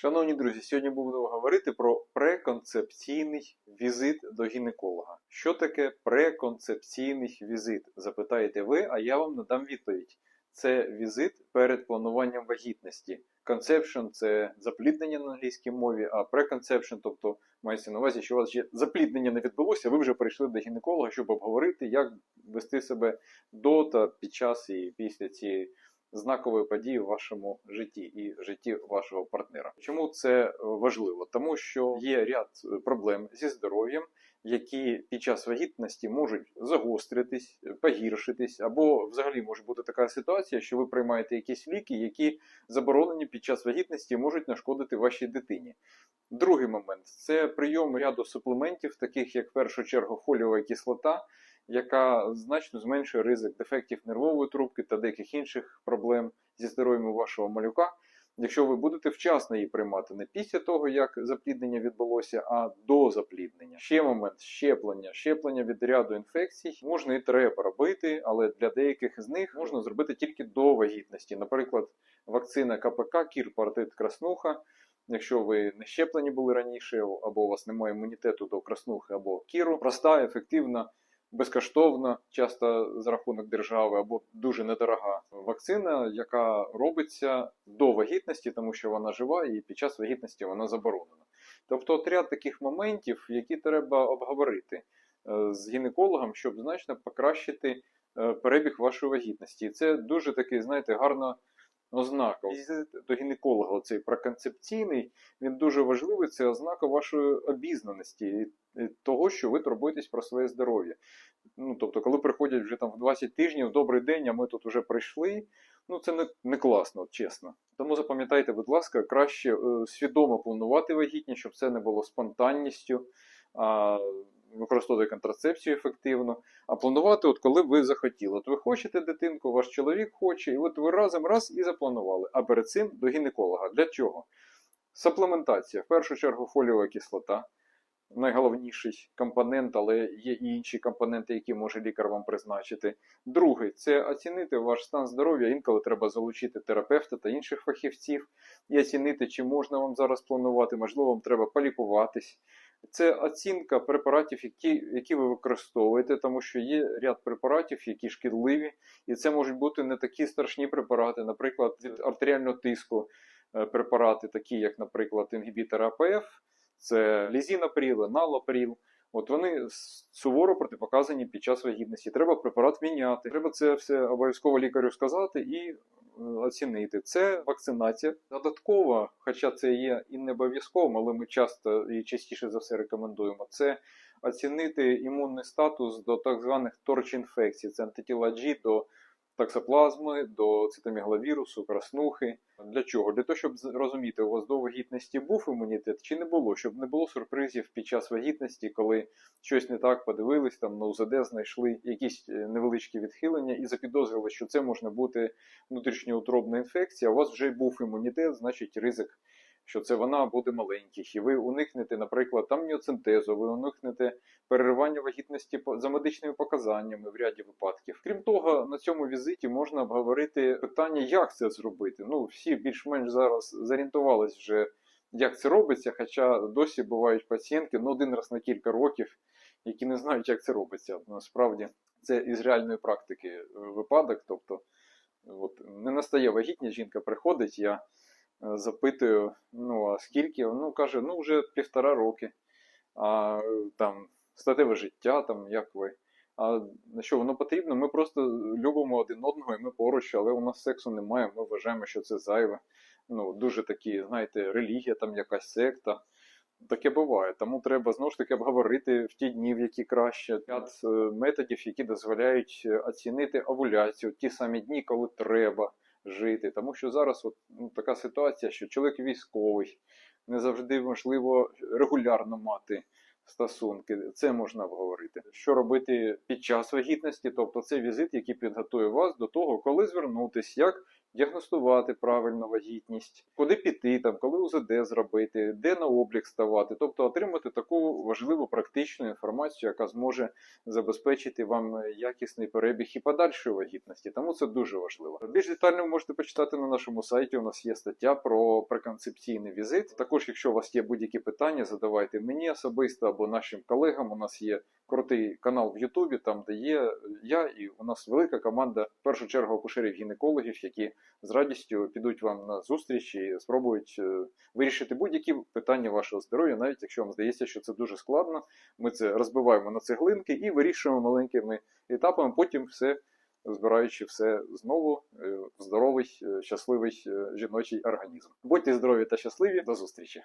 Шановні друзі, сьогодні будемо говорити про преконцепційний візит до гінеколога. Що таке преконцепційний візит? Запитаєте ви, а я вам надам відповідь. Це візит перед плануванням вагітності. Conception – це запліднення на англійській мові, а preconception, тобто мається на увазі, що у вас ще запліднення не відбулося, ви вже прийшли до гінеколога, щоб обговорити, як вести себе до та під час і після цієї знакової події в вашому житті і житті вашого партнера. Чому це е, важливо? Тому що є ряд е, проблем зі здоров'ям, які під час вагітності можуть загостритись, е, погіршитись, або взагалі може бути така ситуація, що ви приймаєте якісь ліки, які заборонені під час вагітності можуть нашкодити вашій дитині. Другий момент це прийом ряду суплементів, таких як в першу чергу фоліова кислота, яка значно зменшує ризик дефектів нервової трубки та деяких інших проблем зі здоров'ям вашого малюка. Якщо ви будете вчасно її приймати не після того, як запліднення відбулося, а до запліднення. Ще момент щеплення. Щеплення від ряду інфекцій можна і треба робити, але для деяких з них можна зробити тільки до вагітності. Наприклад, вакцина КПК, кір, партит, краснуха. Якщо ви не щеплені були раніше, або у вас немає імунітету до краснухи або кіру, проста, ефективна безкоштовна, часто за рахунок держави, або дуже недорога вакцина, яка робиться до вагітності, тому що вона жива, і під час вагітності вона заборонена. Тобто, от ряд таких моментів, які треба обговорити е, з гінекологом, щоб значно покращити е, перебіг вашої вагітності. І це дуже такий, знаєте, гарна ознака. До гінеколога, оцей проконцепційний, він дуже важливий. Це ознака вашої обізнаності і того, що ви турбуєтесь про своє здоров'я. Ну, тобто, коли приходять вже там в 20 тижнів, добрий день, а ми тут вже прийшли. Ну, це не, не класно, чесно. Тому запам'ятайте, будь ласка, краще е, свідомо планувати вагітність, щоб це не було спонтанністю. А, використовувати контрацепцію ефективно, а планувати, от коли ви захотіли. От ви хочете дитинку, ваш чоловік хоче, і от ви разом раз і запланували. А перед цим до гінеколога. Для чого? Саплементація. В першу чергу фоліова кислота. Найголовніший компонент, але є і інші компоненти, які може лікар вам призначити. Другий це оцінити ваш стан здоров'я. Інколи треба залучити терапевта та інших фахівців і оцінити, чи можна вам зараз планувати, можливо, вам треба полікуватись. Це оцінка препаратів, які які ви використовуєте, тому що є ряд препаратів, які шкідливі, і це можуть бути не такі страшні препарати, наприклад, від артеріального тиску е, препарати, такі як, наприклад, інгібітор АПФ, це лізінапріл, налопріл. От вони суворо протипоказані під час вагітності. Треба препарат міняти. Треба це все обов'язково лікарю сказати і Е, оцінити. Це вакцинація додаткова, хоча це є і не обов'язковим, але ми часто і частіше за все рекомендуємо. Це оцінити імунний статус до так званих торч-інфекцій, це антитіла G до таксоплазми, до цитомігловірусу, краснухи. Для чого? Для того, щоб розуміти, у вас до вагітності був імунітет чи не було, щоб не було сюрпризів під час вагітності, коли щось не так подивились, там на УЗД знайшли якісь е, невеличкі відхилення і запідозрили, що це може бути внутрішньоутробна інфекція. У вас вже був імунітет, значить ризик що це вона буде маленьких, і ви уникнете, наприклад, там міоцентезу, ви уникнете переривання вагітності за медичними показаннями в ряді випадків. Крім того, на цьому візиті можна обговорити питання, як це зробити. Ну, всі більш-менш зараз зорієнтувалися вже, як це робиться, хоча досі бувають пацієнтки ну, один раз на кілька років, які не знають, як це робиться. Насправді це із реальної практики випадок. Тобто, от не настає вагітність, жінка приходить. я запитую, ну, а скільки? Ну, каже, ну, вже півтора роки. А там статеве життя, там, як ви. А що воно потрібно? Ми просто любимо один одного, і ми поруч, але у нас сексу немає. Ми вважаємо, що це зайве. Ну, Дуже такі, знаєте, релігія, там якась секта. Таке буває. Тому треба знову ж таки обговорити в ті дні, в які краще. Ряд е, методів, які дозволяють е, оцінити овуляцію, ті самі дні, коли треба жити. Тому що зараз от, ну, така ситуація, що чоловік військовий, не завжди можливо регулярно мати стосунки. Це можна обговорити. Що робити під час вагітності, тобто це візит, який підготує вас до того, коли звернутися, як діагностувати правильно вагітність, куди піти, там, коли УЗД зробити, де на облік ставати, тобто отримати таку важливу практичну інформацію, яка зможе забезпечити вам якісний перебіг і подальшої вагітності. Тому це дуже важливо. Більш детально ви можете почитати на нашому сайті. У нас є стаття про преконцепційний візит. Також, якщо у вас є будь-які питання, задавайте мені особисто або нашим колегам. У нас є крутий канал в Ютубі, там де є я, і у нас велика команда в першу чергу акушерів-гінекологів, які з радістю підуть вам на зустріч і спробують е, вирішити будь-які питання вашого здоров'я, навіть якщо вам здається, що це дуже складно. Ми це розбиваємо на цеглинки і вирішуємо маленькими етапами. Потім все збираючи все знову е, в здоровий, е, щасливий жіночий організм. Будьте здорові та щасливі. До зустрічі!